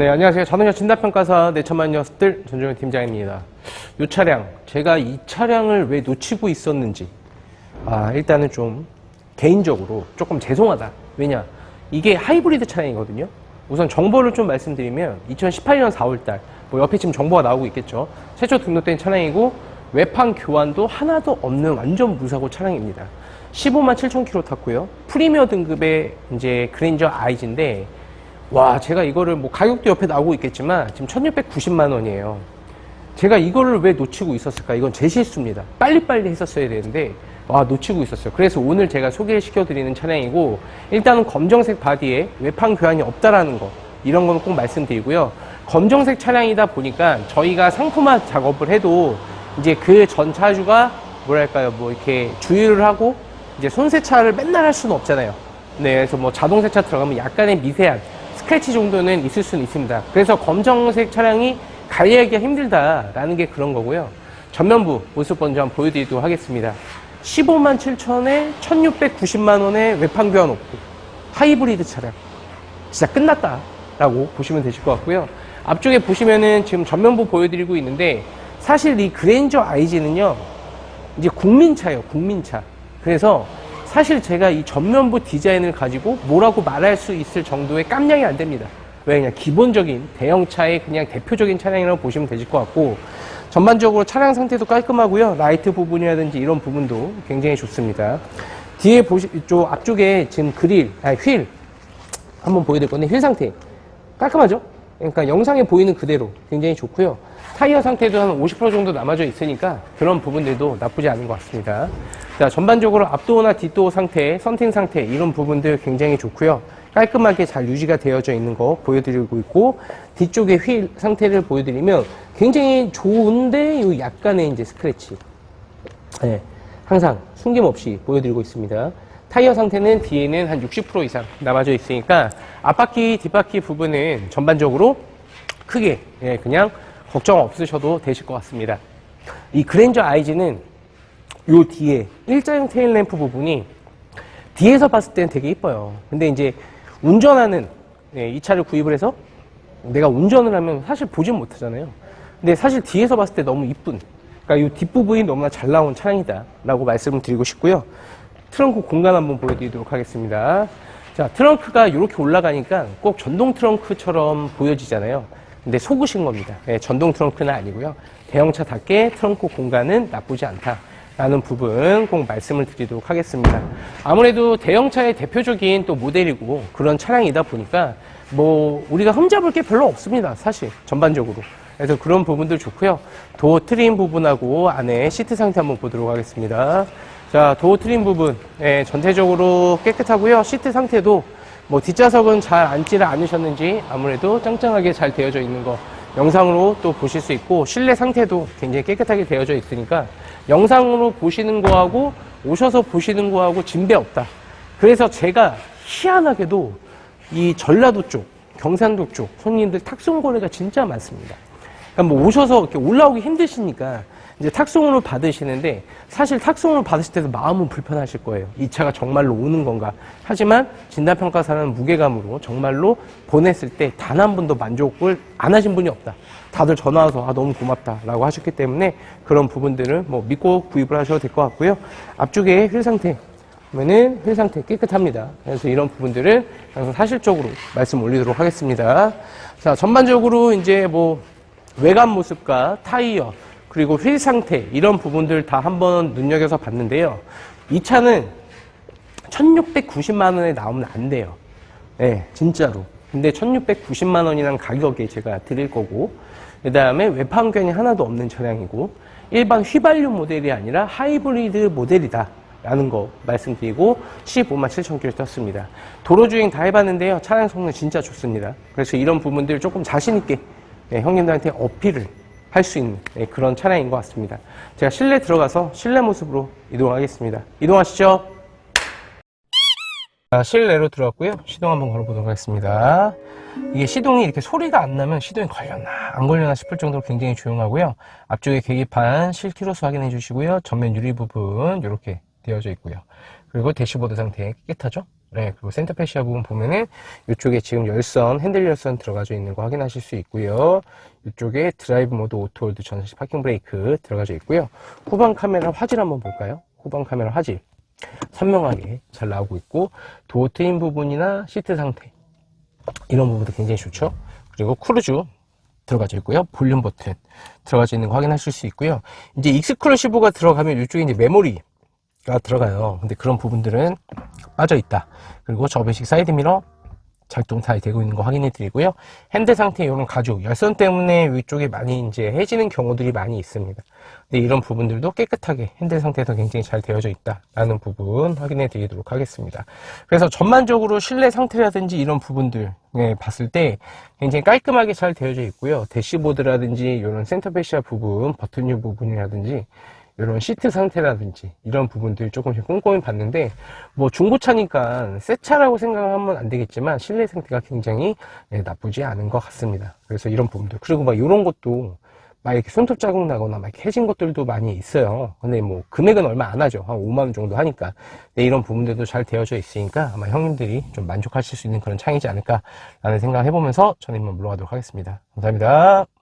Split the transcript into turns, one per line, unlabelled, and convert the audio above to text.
네, 안녕하세요. 자동차 진단평가사 내천만 녀석들 전종현 팀장입니다. 이 차량, 제가 이 차량을 왜 놓치고 있었는지, 아, 일단은 좀 개인적으로 조금 죄송하다. 왜냐, 이게 하이브리드 차량이거든요. 우선 정보를 좀 말씀드리면 2018년 4월달, 뭐 옆에 지금 정보가 나오고 있겠죠. 최초 등록된 차량이고 외판 교환도 하나도 없는 완전 무사고 차량입니다. 15만 7천 킬로 탔고요. 프리미어 등급의 이제 그랜저 아이즈인데 와, 제가 이거를 뭐 가격도 옆에 나오고 있겠지만 지금 1690만 원이에요. 제가 이거를 왜 놓치고 있었을까? 이건 제 실수입니다. 빨리빨리 했었어야 되는데, 와, 놓치고 있었어요. 그래서 오늘 제가 소개시켜 드리는 차량이고, 일단은 검정색 바디에 외판 교환이 없다라는 거, 이런 거는 꼭 말씀드리고요. 검정색 차량이다 보니까 저희가 상품화 작업을 해도 이제 그 전 차주가 뭐랄까요, 뭐 이렇게 주유를 하고 이제 손세차를 맨날 할 수는 없잖아요. 네, 그래서 뭐 자동 세차 들어가면 약간의 미세한 스크래치 정도는 있을 수는 있습니다. 그래서 검정색 차량이 관리하기가 힘들다라는 게 그런 거고요. 전면부 모습 먼저 한번 보여드리도록 하겠습니다. 15만 7천에 1690만 원의 외판 교환 없고 하이브리드 차량 진짜 끝났다라고 보시면 되실 것 같고요. 앞쪽에 보시면은 지금 전면부 보여드리고 있는데 사실 이 그랜저 아이즈는요 이제 국민차예요, 국민차. 그래서 사실 제가 이 전면부 디자인을 가지고 뭐라고 말할 수 있을 정도의 깜냥이 안 됩니다. 왜냐 기본적인 대형차의 그냥 대표적인 차량이라고 보시면 되실 것 같고 전반적으로 차량 상태도 깔끔하고요. 라이트 부분이라든지 이런 부분도 굉장히 좋습니다. 뒤에 보시 쪽 앞쪽에 지금 그릴, 아니 휠 한번 보여드릴 건데 휠 상태 깔끔하죠? 그러니까 영상에 보이는 그대로 굉장히 좋고요. 타이어 상태도 한 50% 정도 남아져 있으니까 그런 부분들도 나쁘지 않은 것 같습니다. 자, 전반적으로 앞도어나 뒷도어 상태, 선팅 상태 이런 부분들 굉장히 좋고요. 깔끔하게 잘 유지가 되어져 있는 거 보여드리고 있고 뒤쪽에 휠 상태를 보여드리면 굉장히 좋은데 요 약간의 이제 스크래치 네, 항상 숨김없이 보여드리고 있습니다. 타이어 상태는 뒤에는 한 60% 이상 남아져 있으니까 앞바퀴, 뒷바퀴 부분은 전반적으로 크게 예, 그냥 걱정 없으셔도 되실 것 같습니다. 이 그랜저 아이즈는 요 뒤에 일자형 테일 램프 부분이 뒤에서 봤을 때는 되게 이뻐요. 근데 이제 운전하는 예, 이 차를 구입을 해서 내가 운전을 하면 사실 보진 못하잖아요. 근데 사실 뒤에서 봤을 때 너무 이쁜. 그러니까 이 뒷부분이 너무나 잘 나온 차량이다라고 말씀을 드리고 싶고요. 트렁크 공간 한번 보여드리도록 하겠습니다. 자, 트렁크가 이렇게 올라가니까 꼭 전동 트렁크처럼 보여지잖아요. 근데 속으신 겁니다. 예, 전동 트렁크는 아니고요. 대형차답게 트렁크 공간은 나쁘지 않다. 라는 부분 꼭 말씀을 드리도록 하겠습니다. 아무래도 대형차의 대표적인 또 모델이고 그런 차량이다 보니까 뭐 우리가 흠잡을 게 별로 없습니다. 사실 전반적으로. 그래서 그런 부분들 좋고요. 도어 트림 부분하고 안에 시트 상태 한번 보도록 하겠습니다. 자, 도어 트림 부분 예, 전체적으로 깨끗하고요. 시트 상태도 뭐 뒷좌석은 잘 앉지를 않으셨는지 아무래도 짱짱하게 잘 되어져 있는 거 영상으로 또 보실 수 있고 실내 상태도 굉장히 깨끗하게 되어져 있으니까 영상으로 보시는 거하고 오셔서 보시는 거하고 진배 없다. 그래서 제가 희한하게도 이 전라도 쪽, 경상도 쪽 손님들 탁송 거래가 진짜 많습니다. 그러니까 뭐 오셔서 이렇게 올라오기 힘드시니까 이제 탁송으로 받으시는데 사실 탁송으로 받으실 때도 마음은 불편하실 거예요. 이 차가 정말로 오는 건가. 하지만 진단평가사는 무게감으로 정말로 보냈을 때 단한 번도 만족을 안 하신 분이 없다. 다들 전화 와서 아, 너무 고맙다라고 하셨기 때문에 그런 부분들을 뭐 믿고 구입을 하셔도 될 것 같고요. 앞쪽에 휠 상태 보면은 휠 상태 깨끗합니다. 그래서 이런 부분들을 항상 사실적으로 말씀 올리도록 하겠습니다. 자, 전반적으로 이제 뭐 외관 모습과 타이어 그리고 휠 상태 이런 부분들 다 한번 눈여겨서 봤는데요. 이 차는 1690만 원에 나오면 안 돼요. 네, 진짜로. 근데 1690만 원이라는 가격에 제가 드릴 거고 그 다음에 외판견이 하나도 없는 차량이고 일반 휘발유 모델이 아니라 하이브리드 모델이다. 라는 거 말씀드리고 15만 7천 킬로 떴습니다. 도로 주행 다 해봤는데요. 차량 성능 진짜 좋습니다. 그래서 이런 부분들 조금 자신 있게 네, 형님들한테 어필을 할 수 있는 네, 그런 차량인 것 같습니다. 제가 실내 들어가서 실내 모습으로 이동하겠습니다. 이동하시죠. 자, 실내로 들어왔고요. 시동 한번 걸어보도록 하겠습니다. 이게 시동이 이렇게 소리가 안 나면 시동이 걸렸나 안 걸렸나 싶을 정도로 굉장히 조용하고요. 앞쪽에 계기판 실키로수 확인해 주시고요. 전면 유리 부분 이렇게 되어져 있고요. 그리고 대시보드 상태 깨끗하죠? 네, 그리고 센터 패시아 부분 보면은 이쪽에 지금 열선, 핸들 열선 들어가져 있는 거 확인하실 수 있고요. 이쪽에 드라이브 모드 오토홀드 전시 파킹 브레이크 들어가져 있고요. 후방 카메라 화질 한번 볼까요? 후방 카메라 화질. 선명하게 잘 나오고 있고 도어 트임 부분이나 시트 상태 이런 부분도 굉장히 좋죠. 그리고 크루즈 들어가져 있고요. 볼륨 버튼 들어가져 있는 거 확인하실 수 있고요. 이제 익스클루시브가 들어가면 이쪽에 이제 메모리 가 들어가요. 근데 그런 부분들은 빠져 있다. 그리고 저배식 사이드 미러 작동 잘 되고 있는 거 확인해 드리고요. 핸드 상태 이런 가죽, 열선 때문에 위쪽에 많이 이제 해지는 경우들이 많이 있습니다. 근데 이런 부분들도 깨끗하게 핸들 상태에서 굉장히 잘 되어져 있다라는 부분 확인해 드리도록 하겠습니다. 그래서 전반적으로 실내 상태라든지 이런 부분들 네, 봤을 때 굉장히 깔끔하게 잘 되어져 있고요. 대시보드라든지 이런 센터 패시아 부분, 버튼류 부분이라든지 이런 시트 상태라든지 이런 부분들 조금씩 꼼꼼히 봤는데 뭐 중고차니까 새 차라고 생각하면 안 되겠지만 실내 상태가 굉장히 예, 나쁘지 않은 것 같습니다. 그래서 이런 부분들 그리고 막 이런 것도 막 이렇게 손톱 자국 나거나 막 해진 것들도 많이 있어요. 근데 뭐 금액은 얼마 안 하죠. 한 5만 원 정도 하니까. 근데 이런 부분들도 잘 되어져 있으니까 아마 형님들이 좀 만족하실 수 있는 그런 창이지 않을까 라는 생각을 해보면서 저는 이만 물러가도록 하겠습니다. 감사합니다.